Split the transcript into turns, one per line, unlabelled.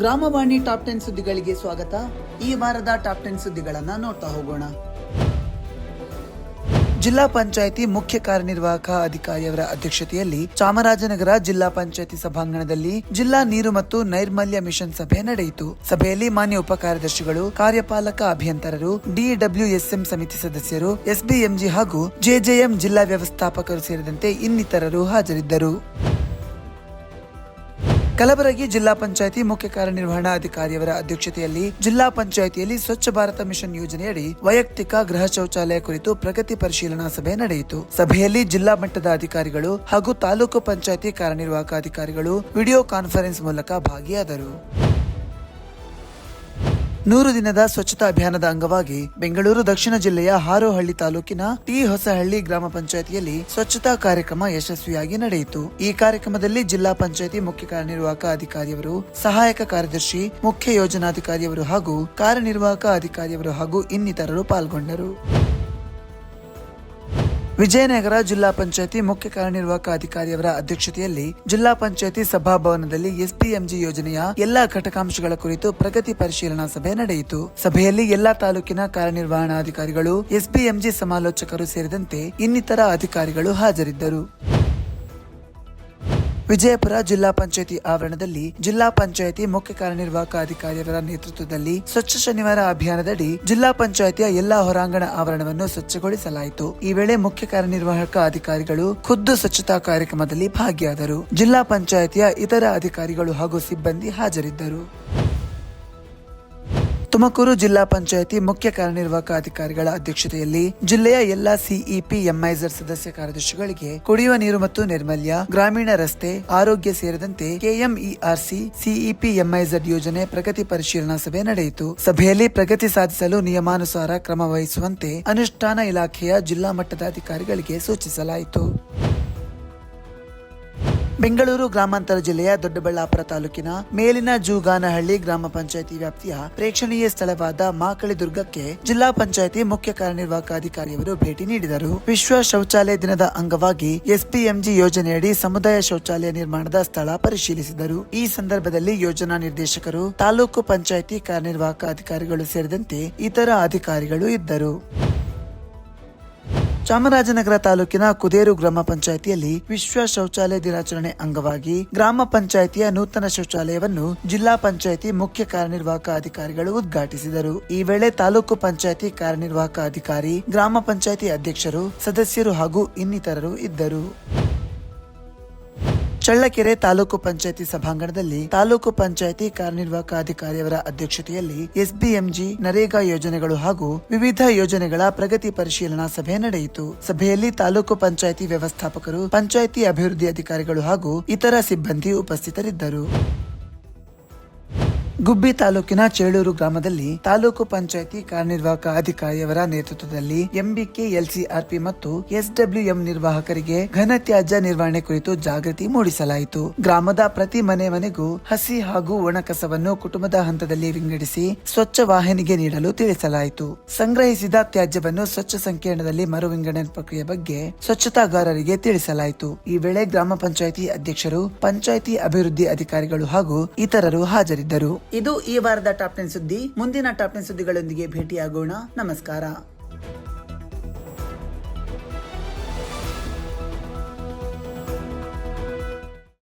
ಗ್ರಾಮವಾಣಿ top ten ಸುದ್ದಿಗಳಿಗೆ ಸ್ವಾಗತ. ಈ ವಾರದ ಟಾಪ್ ಟೆನ್ ಸುದ್ದಿಗಳನ್ನು ನೋಡ್ತಾ ಹೋಗೋಣ. ಜಿಲ್ಲಾ ಪಂಚಾಯಿತಿ ಮುಖ್ಯ ಕಾರ್ಯನಿರ್ವಾಹಕ ಅಧಿಕಾರಿಯವರ ಅಧ್ಯಕ್ಷತೆಯಲ್ಲಿ ಚಾಮರಾಜನಗರ ಜಿಲ್ಲಾ ಪಂಚಾಯಿತಿ ಸಭಾಂಗಣದಲ್ಲಿ ಜಿಲ್ಲಾ ನೀರು ಮತ್ತು ನೈರ್ಮಲ್ಯ ಮಿಷನ್ ಸಭೆ ನಡೆಯಿತು. ಸಭೆಯಲ್ಲಿ ಮಾನ್ಯ ಉಪ ಕಾರ್ಯದರ್ಶಿಗಳು, ಕಾರ್ಯಪಾಲಕ ಅಭಿಯಂತರರು ಡಿಡಬ್ಲ್ಯೂಎಸ್ಎಂ ಸಮಿತಿ ಸದಸ್ಯರು, ಎಸ್ಬಿಎಂಜಿ ಹಾಗೂ ಜೆಜೆಎಂ ಜಿಲ್ಲಾ ವ್ಯವಸ್ಥಾಪಕರು ಸೇರಿದಂತೆ ಇನ್ನಿತರರು ಹಾಜರಿದ್ದರು. ಕಲಬುರಗಿ ಜಿಲ್ಲಾ ಪಂಚಾಯತಿ ಮುಖ್ಯ ಕಾರ್ಯನಿರ್ವಹಣಾಧಿಕಾರಿಯವರ ಅಧ್ಯಕ್ಷತೆಯಲ್ಲಿ ಜಿಲ್ಲಾ ಪಂಚಾಯಿತಿಯಲ್ಲಿ ಸ್ವಚ್ಛ ಭಾರತ ಮಿಷನ್ ಯೋಜನೆಯಡಿ ವೈಯಕ್ತಿಕ ಗೃಹ ಶೌಚಾಲಯ ಕುರಿತು ಪ್ರಗತಿ ಪರಿಶೀಲನಾ ಸಭೆ ನಡೆಯಿತು. ಸಭೆಯಲ್ಲಿ ಜಿಲ್ಲಾ ಮಟ್ಟದ ಅಧಿಕಾರಿಗಳು ಹಾಗೂ ತಾಲೂಕು ಪಂಚಾಯಿತಿ ಕಾರ್ಯನಿರ್ವಾಹಕ ಅಧಿಕಾರಿಗಳು ವಿಡಿಯೋ ಕಾನ್ಫರೆನ್ಸ್ ಮೂಲಕ ಭಾಗಿಯಾದರು. ನೂರು ದಿನದ ಸ್ವಚ್ಛತಾ ಅಭಿಯಾನದ ಅಂಗವಾಗಿ ಬೆಂಗಳೂರು ದಕ್ಷಿಣ ಜಿಲ್ಲೆಯ ಹಾರೋಹಳ್ಳಿ ತಾಲೂಕಿನ ಟಿ ಹೊಸಹಳ್ಳಿ ಗ್ರಾಮ ಪಂಚಾಯತಿಯಲ್ಲಿ ಸ್ವಚ್ಛತಾ ಕಾರ್ಯಕ್ರಮ ಯಶಸ್ವಿಯಾಗಿ ನಡೆಯಿತು. ಈ ಕಾರ್ಯಕ್ರಮದಲ್ಲಿ ಜಿಲ್ಲಾ ಪಂಚಾಯತಿ ಮುಖ್ಯ ಕಾರ್ಯನಿರ್ವಾಹಕ ಅಧಿಕಾರಿಯವರು, ಸಹಾಯಕ ಕಾರ್ಯದರ್ಶಿ, ಮುಖ್ಯ ಯೋಜನಾಧಿಕಾರಿಯವರು ಹಾಗೂ ಕಾರ್ಯನಿರ್ವಾಹಕ ಅಧಿಕಾರಿಯವರು ಹಾಗೂ ಇನ್ನಿತರರು ಪಾಲ್ಗೊಂಡರು. ವಿಜಯನಗರ ಜಿಲ್ಲಾ ಪಂಚಾಯತಿ ಮುಖ್ಯ ಕಾರ್ಯನಿರ್ವಾಹಕ ಅಧಿಕಾರಿಯವರ ಅಧ್ಯಕ್ಷತೆಯಲ್ಲಿ ಜಿಲ್ಲಾ ಪಂಚಾಯತಿ ಸಭಾಭವನದಲ್ಲಿ ಎಸ್ಪಿಎಂಜಿ ಯೋಜನೆಯ ಎಲ್ಲಾ ಘಟಕಾಂಶಗಳ ಕುರಿತು ಪ್ರಗತಿ ಪರಿಶೀಲನಾ ಸಭೆ ನಡೆಯಿತು. ಸಭೆಯಲ್ಲಿ ಎಲ್ಲಾ ತಾಲೂಕಿನ ಕಾರ್ಯನಿರ್ವಹಣಾಧಿಕಾರಿಗಳು, ಎಸ್ಪಿಎಂಜಿ ಸಮಾಲೋಚಕರು ಸೇರಿದಂತೆ ಇನ್ನಿತರ ಅಧಿಕಾರಿಗಳು ಹಾಜರಿದ್ದರು. ವಿಜಯಪುರ ಜಿಲ್ಲಾ ಪಂಚಾಯತಿ ಆವರಣದಲ್ಲಿ ಜಿಲ್ಲಾ ಪಂಚಾಯತಿ ಮುಖ್ಯ ಕಾರ್ಯನಿರ್ವಾಹಕ ಅಧಿಕಾರಿಯವರ ನೇತೃತ್ವದಲ್ಲಿ ಸ್ವಚ್ಛ ಶನಿವಾರ ಅಭಿಯಾನದಡಿ ಜಿಲ್ಲಾ ಪಂಚಾಯತಿಯ ಎಲ್ಲಾ ಹೊರಾಂಗಣ ಆವರಣವನ್ನು ಸ್ವಚ್ಛಗೊಳಿಸಲಾಯಿತು. ಈ ವೇಳೆ ಮುಖ್ಯ ಕಾರ್ಯನಿರ್ವಾಹಕ ಅಧಿಕಾರಿಗಳು ಖುದ್ದು ಸ್ವಚ್ಛತಾ ಕಾರ್ಯಕ್ರಮದಲ್ಲಿ ಭಾಗಿಯಾದರು. ಜಿಲ್ಲಾ ಪಂಚಾಯತಿಯ ಇತರ ಅಧಿಕಾರಿಗಳು ಹಾಗೂ ಸಿಬ್ಬಂದಿ ಹಾಜರಿದ್ದರು. ತುಮಕೂರು ಜಿಲ್ಲಾ ಪಂಚಾಯಿತಿ ಮುಖ್ಯ ಕಾರ್ಯನಿರ್ವಾಹಕ ಅಧಿಕಾರಿಗಳ ಅಧ್ಯಕ್ಷತೆಯಲ್ಲಿ ಜಿಲ್ಲೆಯ ಎಲ್ಲಾ ಸಿಇಪಿ ಎಂಐಜರ್ ಸದಸ್ಯ ಕಾರ್ಯದರ್ಶಿಗಳಿಗೆ ಕುಡಿಯುವ ನೀರು ಮತ್ತು ನೈರ್ಮಲ್ಯ, ಗ್ರಾಮೀಣ ರಸ್ತೆ, ಆರೋಗ್ಯ ಸೇರಿದಂತೆ ಕೆಎಂಇಆರ್ಸಿ ಸಿಇಪಿ ಎಂಐಜೆಡ್ ಯೋಜನೆ ಪ್ರಗತಿ ಪರಿಶೀಲನಾ ಸಭೆ ನಡೆಯಿತು. ಸಭೆಯಲ್ಲಿ ಪ್ರಗತಿ ಸಾಧಿಸಲು ನಿಯಮಾನುಸಾರ ಕ್ರಮ ವಹಿಸುವಂತೆ ಅನುಷ್ಠಾನ ಇಲಾಖೆಯ ಜಿಲ್ಲಾ ಮಟ್ಟದ ಅಧಿಕಾರಿಗಳಿಗೆ ಸೂಚಿಸಲಾಯಿತು. ಬೆಂಗಳೂರು ಗ್ರಾಮಾಂತರ ಜಿಲ್ಲೆಯ ದೊಡ್ಡಬಳ್ಳಾಪುರ ತಾಲೂಕಿನ ಮೇಲಿನ ಜೂಗಾನಹಳ್ಳಿ ಗ್ರಾಮ ಪಂಚಾಯಿತಿ ವ್ಯಾಪ್ತಿಯ ಪ್ರೇಕ್ಷಣೀಯ ಸ್ಥಳವಾದ ಮಾಕಳಿ ದುರ್ಗಕ್ಕೆ ಜಿಲ್ಲಾ ಪಂಚಾಯಿತಿ ಮುಖ್ಯ ಕಾರ್ಯನಿರ್ವಾಹಕ ಅಧಿಕಾರಿಯವರು ಭೇಟಿ ನೀಡಿದರು. ವಿಶ್ವ ಶೌಚಾಲಯ ದಿನದ ಅಂಗವಾಗಿ ಎಸ್ಪಿಎಂಜಿ ಯೋಜನೆಯಡಿ ಸಮುದಾಯ ಶೌಚಾಲಯ ನಿರ್ಮಾಣದ ಸ್ಥಳ ಪರಿಶೀಲಿಸಿದರು. ಈ ಸಂದರ್ಭದಲ್ಲಿ ಯೋಜನಾ ನಿರ್ದೇಶಕರು, ತಾಲೂಕು ಪಂಚಾಯಿತಿ ಕಾರ್ಯನಿರ್ವಾಹಕ ಅಧಿಕಾರಿಗಳು ಸೇರಿದಂತೆ ಇತರ ಅಧಿಕಾರಿಗಳು ಇದ್ದರು. ಚಾಮರಾಜನಗರ ತಾಲೂಕಿನ ಕುದೇರು ಗ್ರಾಮ ಪಂಚಾಯಿತಿಯಲ್ಲಿ ವಿಶ್ವ ಶೌಚಾಲಯ ದಿನಾಚರಣೆ ಅಂಗವಾಗಿ ಗ್ರಾಮ ಪಂಚಾಯಿತಿಯ ನೂತನ ಶೌಚಾಲಯವನ್ನು ಜಿಲ್ಲಾ ಪಂಚಾಯಿತಿ ಮುಖ್ಯ ಕಾರ್ಯನಿರ್ವಾಹಕ ಅಧಿಕಾರಿಗಳು ಉದ್ಘಾಟಿಸಿದರು. ಈ ವೇಳೆ ತಾಲೂಕು ಪಂಚಾಯಿತಿ ಕಾರ್ಯನಿರ್ವಾಹಕ ಅಧಿಕಾರಿ, ಗ್ರಾಮ ಪಂಚಾಯಿತಿ ಅಧ್ಯಕ್ಷರು, ಸದಸ್ಯರು ಹಾಗೂ ಇನ್ನಿತರರು ಇದ್ದರು. ಚಳ್ಳಕೆರೆ ತಾಲೂಕು ಪಂಚಾಯತಿ ಸಭಾಂಗಣದಲ್ಲಿ ತಾಲೂಕು ಪಂಚಾಯತಿ ಕಾರ್ಯನಿರ್ವಾಹಕ ಅಧಿಕಾರಿಯವರ ಅಧ್ಯಕ್ಷತೆಯಲ್ಲಿ ಎಸ್ಬಿಎಂಜಿ ನರೇಗಾ ಯೋಜನೆಗಳು ಹಾಗೂ ವಿವಿಧ ಯೋಜನೆಗಳ ಪ್ರಗತಿ ಪರಿಶೀಲನಾ ಸಭೆ ನಡೆಯಿತು. ಸಭೆಯಲ್ಲಿ ತಾಲೂಕು ಪಂಚಾಯತಿ ವ್ಯವಸ್ಥಾಪಕರು, ಪಂಚಾಯತಿ ಅಭಿವೃದ್ಧಿ ಅಧಿಕಾರಿಗಳು ಹಾಗೂ ಇತರ ಸಿಬ್ಬಂದಿ ಉಪಸ್ಥಿತರಿದ್ದರು. ಗುಬ್ಬಿ ತಾಲೂಕಿನ ಚೇಳೂರು ಗ್ರಾಮದಲ್ಲಿ ತಾಲೂಕು ಪಂಚಾಯಿತಿ ಕಾರ್ಯನಿರ್ವಾಹಕ ಅಧಿಕಾರಿಯವರ ನೇತೃತ್ವದಲ್ಲಿ ಎಂಬಿಕೆ, ಎಲ್ಸಿಆರ್ಪಿ ಮತ್ತು ಎಸ್ಡಬ್ಲ್ಯೂಎಂ ನಿರ್ವಾಹಕರಿಗೆ ಘನತ್ಯಾಜ್ಯ ನಿರ್ವಹಣೆ ಕುರಿತು ಜಾಗೃತಿ ಮೂಡಿಸಲಾಯಿತು. ಗ್ರಾಮದ ಪ್ರತಿ ಮನೆ ಮನೆಗೂ ಹಸಿ ಹಾಗೂ ಒಣ ಕಸವನ್ನು ಕುಟುಂಬದ ಹಂತದಲ್ಲಿ ವಿಂಗಡಿಸಿ ಸ್ವಚ್ಛ ವಾಹಿನಿಗೆ ನೀಡಲು ತಿಳಿಸಲಾಯಿತು. ಸಂಗ್ರಹಿಸಿದ ತ್ಯಾಜ್ಯವನ್ನು ಸ್ವಚ್ಛ ಸಂಕೀರ್ಣದಲ್ಲಿ ಮರು ವಿಂಗಡಣೆ ಪ್ರಕ್ರಿಯೆ ಬಗ್ಗೆ ಸ್ವಚ್ಛತಾಗಾರರಿಗೆ ತಿಳಿಸಲಾಯಿತು. ಈ ವೇಳೆ ಗ್ರಾಮ ಪಂಚಾಯಿತಿ ಅಧ್ಯಕ್ಷರು, ಪಂಚಾಯಿತಿ ಅಭಿವೃದ್ಧಿ ಅಧಿಕಾರಿಗಳು ಹಾಗೂ ಇತರರು ಹಾಜರಿದ್ದರು. ಇದು ಈ ವಾರದ ಟಾಪ್ ಟೆನ್ ಸುದ್ದಿ. ಮುಂದಿನ ಟಾಪ್ ಟೆನ್ ಸುದ್ದಿಗಳೊಂದಿಗೆ ಭೇಟಿಯಾಗೋಣ. ನಮಸ್ಕಾರ.